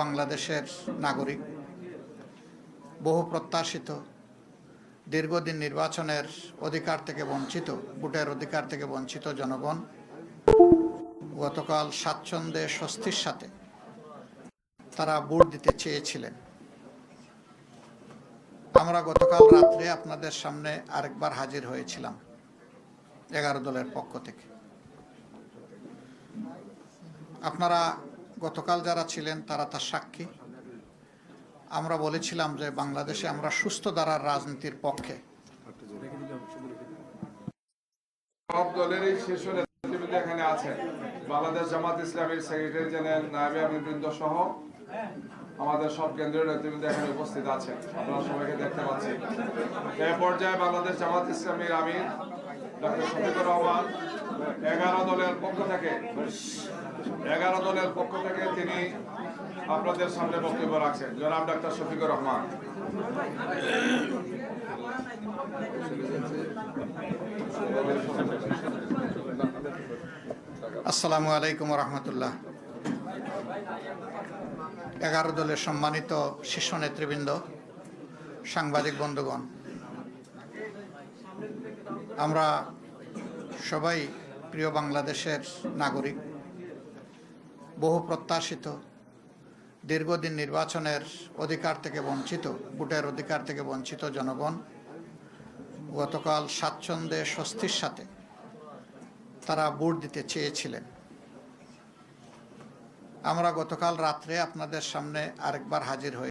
বাংলাদেশের নাগরিক, বহু প্রত্যাশিত, দীর্ঘদিন নির্বাচনের অধিকার থেকে বঞ্চিত, ভোটের অধিকার থেকে বঞ্চিত জনগণ, গতকাল স্বাচ্ছন্দ্যে স্বস্তির সাথে তারা ভোট দিতে চেয়েছিলেন। আমরা গতকাল রাত্রে আপনাদের সামনে আরেকবার হাজির হয়েছিলাম এগারো দলের পক্ষ থেকে। আপনারা গতকাল যারা ছিলেন তারা তার সাক্ষী। আমরা বলেছিলাম যে বাংলাদেশে আমরা সুস্থ ধারার রাজনীতির পক্ষে। সব দলেরই শীর্ষ নেতৃবৃন্দ এখানে আছেন। বাংলাদেশ জামাত ইসলামের সেক্রেটারি জেনারেল নায়বে আমিনবৃন্দ সহ আমাদের সব কেন্দ্রীয় নেতৃবৃন্দ এখানে উপস্থিত আছেন। আপনারা সবাইকে দেখতে পাচ্ছি এ পর্যায়ে বাংলাদেশ জামাত ইসলামীর আমির ডক্টর শফিকুর রহমান, এগারো দলের পক্ষ থেকে, এগারো দলের পক্ষ থেকে তিনি আপনাদের সামনে বক্তব্য রাখছেন। জনাব ডক্টর শফিকুর রহমান। আসসালামু আলাইকুম রহমতুল্লাহ। এগারো দলের সম্মানিত শীর্ষ নেতৃবৃন্দ, সাংবাদিক বন্ধুগণ আমরা সবাই প্রিয় বাংলাদেশের নাগরিক, বহু প্রত্যাশিত, দীর্ঘদিন নির্বাচনের অধিকার থেকে বঞ্চিত, ভোটের অধিকার থেকে বঞ্চিত জনগণ, গতকাল স্বাচ্ছন্দ্যে, স্বস্তির সাথে তারা ভোট দিতে চেয়েছিলেন। আমরা গতকাল রাত্রে আপনাদের সামনে আরেকবার হাজির হয়ে